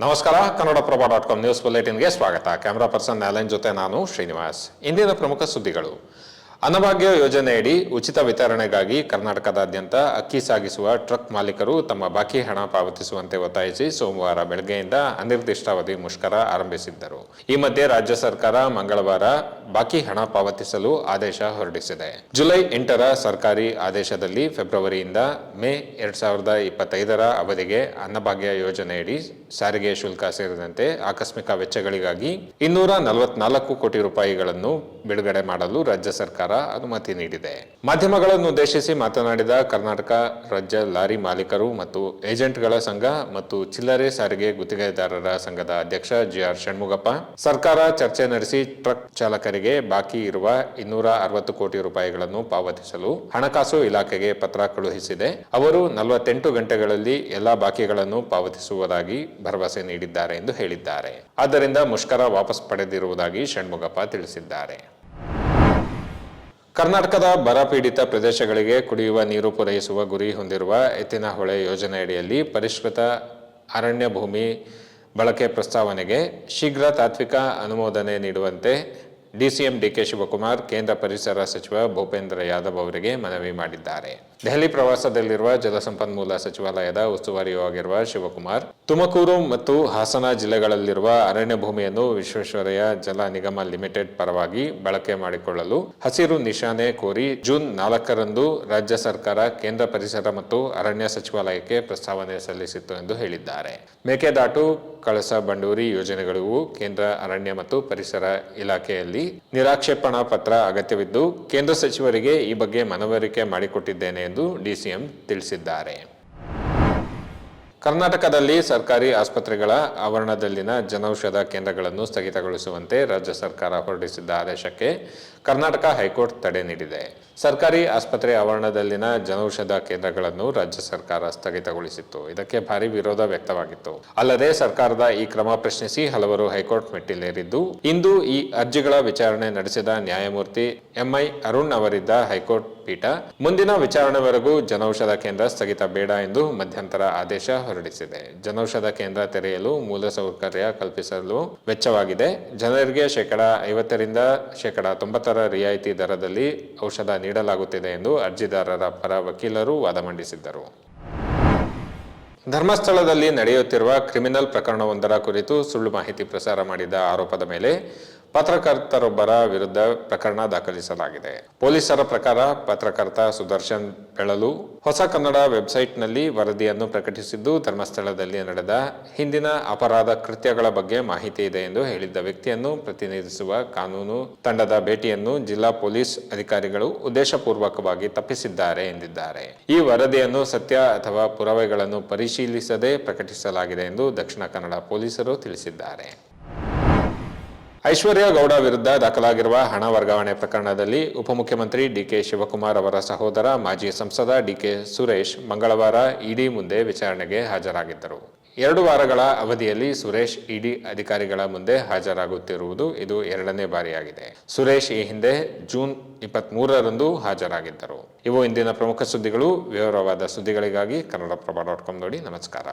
ನಮಸ್ಕಾರ. Kannada Prabha dot com news ಬುಲೆಟಿನ್ಗೆ ಸ್ವಾಗತ. ಕ್ಯಾಮರಾ ಪರ್ಸನ್ ನಾಲೆನ್ ಜೊತೆ ನಾನು ಶ್ರೀನಿವಾಸ್. ಇಂದಿನ ಪ್ರಮುಖ ಸುದ್ದಿಗಳು. ಅನ್ನಭಾಗ್ಯ ಯೋಜನೆಯಡಿ ಉಚಿತ ವಿತರಣೆಗಾಗಿ ಕರ್ನಾಟಕದಾದ್ಯಂತ ಅಕ್ಕಿ ಸಾಗಿಸುವ ಟ್ರಕ್ ಮಾಲೀಕರು ತಮ್ಮ ಬಾಕಿ ಹಣ ಪಾವತಿಸುವಂತೆ ಒತ್ತಾಯಿಸಿ ಸೋಮವಾರ ಬೆಳಗ್ಗೆಯಿಂದ ಅನಿರ್ದಿಷ್ಟಾವಧಿ ಮುಷ್ಕರ ಆರಂಭಿಸಿದ್ದರು. ಈ ಮಧ್ಯೆ ರಾಜ್ಯ ಸರ್ಕಾರ ಮಂಗಳವಾರ ಬಾಕಿ ಹಣ ಪಾವತಿಸಲು ಆದೇಶ ಹೊರಡಿಸಿದೆ. ಜುಲೈ ಎಂಟರ ಸರ್ಕಾರಿ ಆದೇಶದಲ್ಲಿ ಫೆಬ್ರವರಿಯಿಂದ ಮೇ ಎರಡ್ ಸಾವಿರದ ಇಪ್ಪತ್ತೈದರ ಅವಧಿಗೆ ಅನ್ನಭಾಗ್ಯ ಯೋಜನೆಯಡಿ ಸಾರಿಗೆ ಶುಲ್ಕ ಸೇರಿದಂತೆ ಆಕಸ್ಮಿಕ ವೆಚ್ಚಗಳಿಗಾಗಿ ಇನ್ನೂರ ನಲವತ್ನಾಲ್ಕು ಕೋಟಿ ರೂಪಾಯಿಗಳನ್ನು ಬಿಡುಗಡೆ ಮಾಡಲು ರಾಜ್ಯ ಸರ್ಕಾರ ಅನುಮತಿ ನೀಡಿದೆ. ಮಾಧ್ಯಮಗಳನ್ನು ಉದ್ದೇಶಿಸಿ ಮಾತನಾಡಿದ ಕರ್ನಾಟಕ ರಾಜ್ಯ ಲಾರಿ ಮಾಲೀಕರು ಮತ್ತು ಏಜೆಂಟ್ಗಳ ಸಂಘ ಮತ್ತು ಚಿಲ್ಲರೆ ಸಾರಿಗೆ ಗುತ್ತಿಗೆದಾರರ ಸಂಘದ ಅಧ್ಯಕ್ಷ ಜಿಆರ್ ಷಣ್ಮುಗಪ್ಪ, ಸರ್ಕಾರ ಚರ್ಚೆ ನಡೆಸಿ ಟ್ರಕ್ ಚಾಲಕರಿಗೆ ಬಾಕಿ ಇರುವ ಇನ್ನೂರ ಅರವತ್ತು ಕೋಟಿ ರೂಪಾಯಿಗಳನ್ನು ಪಾವತಿಸಲು ಹಣಕಾಸು ಇಲಾಖೆಗೆ ಪತ್ರ ಕಳುಹಿಸಿದೆ. ಅವರು ನಲವತ್ತೆಂಟು ಗಂಟೆಗಳಲ್ಲಿ ಎಲ್ಲಾ ಬಾಕಿಗಳನ್ನು ಪಾವತಿಸುವುದಾಗಿ ಭರವಸೆ ನೀಡಿದ್ದಾರೆ ಎಂದು ಹೇಳಿದ್ದಾರೆ. ಆದ್ದರಿಂದ ಮುಷ್ಕರ ವಾಪಸ್ ಪಡೆದಿರುವುದಾಗಿ ಷಣ್ಮುಗಪ್ಪ ತಿಳಿಸಿದ್ದಾರೆ. ಕರ್ನಾಟಕದ ಬರ ಪೀಡಿತ ಪ್ರದೇಶಗಳಿಗೆ ಕುಡಿಯುವ ನೀರು ಪೂರೈಸುವ ಗುರಿ ಹೊಂದಿರುವ ಎತ್ತಿನಹೊಳೆ ಯೋಜನೆಯಡಿಯಲ್ಲಿ ಪರಿಷ್ಕೃತ ಅರಣ್ಯ ಭೂಮಿ ಬಳಕೆ ಪ್ರಸ್ತಾವನೆಗೆ ಶೀಘ್ರ ತಾತ್ವಿಕ ಅನುಮೋದನೆ ನೀಡುವಂತೆ ಡಿಸಿಎಂ ಡಿಕೆ ಶಿವಕುಮಾರ್, ಕೇಂದ್ರ ಪರಿಸರ ಸಚಿವ ಭೂಪೇಂದ್ರ ಯಾದವ್ ಅವರಿಗೆ ಮನವಿ ಮಾಡಿದ್ದಾರೆ. ದೆಹಲಿ ಪ್ರವಾಸದಲ್ಲಿರುವ ಜಲಸಂಪನ್ಮೂಲ ಸಚಿವಾಲಯದ ಉಸ್ತುವಾರಿಯಾಗಿರುವ ಶಿವಕುಮಾರ್, ತುಮಕೂರು ಮತ್ತು ಹಾಸನ ಜಿಲ್ಲೆಗಳಲ್ಲಿರುವ ಅರಣ್ಯ ಭೂಮಿಯನ್ನು ವಿಶ್ವೇಶ್ವರಯ್ಯ ಜಲ ನಿಗಮ ಲಿಮಿಟೆಡ್ ಪರವಾಗಿ ಬಳಕೆ ಮಾಡಿಕೊಳ್ಳಲು ಹಸಿರು ನಿಶಾನೆ ಕೋರಿ ಜೂನ್ ನಾಲ್ಕರಂದು ರಾಜ್ಯ ಸರ್ಕಾರ ಕೇಂದ್ರ ಪರಿಸರ ಮತ್ತು ಅರಣ್ಯ ಸಚಿವಾಲಯಕ್ಕೆ ಪ್ರಸ್ತಾವನೆ ಸಲ್ಲಿಸಿತ್ತು ಎಂದು ಹೇಳಿದ್ದಾರೆ. ಮೇಕೆದಾಟು, ಕಳಸ ಬಂಡೂರಿ ಯೋಜನೆಗಳಿಗೂ ಕೇಂದ್ರ ಅರಣ್ಯ ಮತ್ತು ಪರಿಸರ ಇಲಾಖೆಯಲ್ಲಿ ನಿರಾಕ್ಷೇಪಣಾ ಪತ್ರ ಅಗತ್ಯವಿದ್ದು, ಕೇಂದ್ರ ಸಚಿವರಿಗೆ ಈ ಬಗ್ಗೆ ಮನವರಿಕೆ ಮಾಡಿಕೊಟ್ಟಿದ್ದೇನೆ ಎಂದು ಡಿಸಿಎಂ ತಿಳಿಸಿದ್ದಾರೆ. ಕರ್ನಾಟಕದಲ್ಲಿ ಸರ್ಕಾರಿ ಆಸ್ಪತ್ರೆಗಳ ಆವರಣದಲ್ಲಿನ ಜನೌಷಧ ಕೇಂದ್ರಗಳನ್ನು ಸ್ಥಗಿತಗೊಳಿಸುವಂತೆ ರಾಜ್ಯ ಸರ್ಕಾರ ಹೊರಡಿಸಿದ್ದ ಆದೇಶಕ್ಕೆ ಕರ್ನಾಟಕ ಹೈಕೋರ್ಟ್ ತಡೆ ನೀಡಿದೆ. ಸರ್ಕಾರಿ ಆಸ್ಪತ್ರೆ ಆವರಣದಲ್ಲಿನ ಜನೌಷಧ ಕೇಂದ್ರಗಳನ್ನು ರಾಜ್ಯ ಸರ್ಕಾರ ಸ್ಥಗಿತಗೊಳಿಸಿತ್ತು. ಇದಕ್ಕೆ ಭಾರಿ ವಿರೋಧ ವ್ಯಕ್ತವಾಗಿತ್ತು. ಅಲ್ಲದೆ ಸರ್ಕಾರದ ಈ ಕ್ರಮ ಪ್ರಶ್ನಿಸಿ ಹಲವರು ಹೈಕೋರ್ಟ್ ಮೆಟ್ಟಿಲೇರಿದ್ದು, ಇಂದು ಈ ಅರ್ಜಿಗಳ ವಿಚಾರಣೆ ನಡೆಸಿದ ನ್ಯಾಯಮೂರ್ತಿ ಎಂಐ ಅರುಣ್ ಅವರಿದ್ದ ಹೈಕೋರ್ಟ್ ಪೀಠ, ಮುಂದಿನ ವಿಚಾರಣೆವರೆಗೂ ಜನೌಷಧ ಕೇಂದ್ರ ಸ್ಥಗಿತ ಬೇಡ ಎಂದು ಮಧ್ಯಂತರ ಆದೇಶ ಹೊರಡಿಸಿದೆ. ಜನೌಷಧ ಕೇಂದ್ರ ತೆರೆಯಲು ಮೂಲಸೌಕರ್ಯ ಕಲ್ಪಿಸಲು ವೆಚ್ಚವಾಗಿದೆ. ಜನರಿಗೆ ಶೇಕಡಾ ಐವತ್ತರಿಂದ ಶೇಕಡಾ ತೊಂಬತ್ತರ ರಿಯಾಯಿತಿ ದರದಲ್ಲಿ ಔಷಧ ನೀಡಲಾಗುತ್ತಿದೆ ಎಂದು ಅರ್ಜಿದಾರರ ಪರ ವಕೀಲರು ವಾದ ಮಂಡಿಸಿದ್ದರು. ಧರ್ಮಸ್ಥಳದಲ್ಲಿ ನಡೆಯುತ್ತಿರುವ ಕ್ರಿಮಿನಲ್ ಪ್ರಕರಣವೊಂದರ ಕುರಿತು ಸುಳ್ಳು ಮಾಹಿತಿ ಪ್ರಸಾರ ಮಾಡಿದ ಆರೋಪದ ಮೇಲೆ ಪತ್ರಕರ್ತರೊಬ್ಬರ ವಿರುದ್ಧ ಪ್ರಕರಣ ದಾಖಲಿಸಲಾಗಿದೆ. ಪೊಲೀಸರ ಪ್ರಕಾರ ಪತ್ರಕರ್ತ ಸುದರ್ಶನ್ ಬೆಳಲು ಹೊಸ ಕನ್ನಡ ವೆಬ್ಸೈಟ್ನಲ್ಲಿ ವರದಿಯನ್ನು ಪ್ರಕಟಿಸಿದ್ದು, ಧರ್ಮಸ್ಥಳದಲ್ಲಿ ನಡೆದ ಹಿಂದಿನ ಅಪರಾಧ ಕೃತ್ಯಗಳ ಬಗ್ಗೆ ಮಾಹಿತಿ ಇದೆ ಎಂದು ಹೇಳಿದ್ದ ವ್ಯಕ್ತಿಯನ್ನು ಪ್ರತಿನಿಧಿಸುವ ಕಾನೂನು ತಂಡದ ಭೇಟಿಯನ್ನು ಜಿಲ್ಲಾ ಪೊಲೀಸ್ ಅಧಿಕಾರಿಗಳು ಉದ್ದೇಶಪೂರ್ವಕವಾಗಿ ತಪ್ಪಿಸಿದ್ದಾರೆ ಎಂದಿದ್ದಾರೆ. ಈ ವರದಿಯನ್ನು ಸತ್ಯ ಅಥವಾ ಪುರಾವೆಗಳನ್ನು ಪರಿಶೀಲಿಸದೆ ಪ್ರಕಟಿಸಲಾಗಿದೆ ಎಂದು ದಕ್ಷಿಣ ಕನ್ನಡ ಪೊಲೀಸರು ತಿಳಿಸಿದ್ದಾರೆ. ಐಶ್ವರ್ಯ ಗೌಡ ವಿರುದ್ಧ ದಾಖಲಾಗಿರುವ ಹಣ ವರ್ಗಾವಣೆ ಪ್ರಕರಣದಲ್ಲಿ ಉಪಮುಖ್ಯಮಂತ್ರಿ ಡಿಕೆ ಶಿವಕುಮಾರ್ ಅವರ ಸಹೋದರ, ಮಾಜಿ ಸಂಸದ ಡಿಕೆ ಸುರೇಶ್ ಮಂಗಳವಾರ ಇಡಿ ಮುಂದೆ ವಿಚಾರಣೆಗೆ ಹಾಜರಾಗಿದ್ದರು. ಎರಡು ವಾರಗಳ ಅವಧಿಯಲ್ಲಿ ಸುರೇಶ್ ಇಡಿ ಅಧಿಕಾರಿಗಳ ಮುಂದೆ ಹಾಜರಾಗುತ್ತಿರುವುದು ಇದು ಎರಡನೇ ಬಾರಿಯಾಗಿದೆ. ಸುರೇಶ್ ಈ ಹಿಂದೆ ಜೂನ್ ಇಪ್ಪತ್ತ್ ಮೂರರಂದು ಹಾಜರಾಗಿದ್ದರು. ಇವು ಇಂದಿನ ಪ್ರಮುಖ ಸುದ್ದಿಗಳು. ವಿವರವಾದ ಸುದ್ದಿಗಳಿಗಾಗಿ ಕನ್ನಡಪ್ರಭ ಡಾಟ್ ಕಾಮ್ ನೋಡಿ ನಮಸ್ಕಾರ.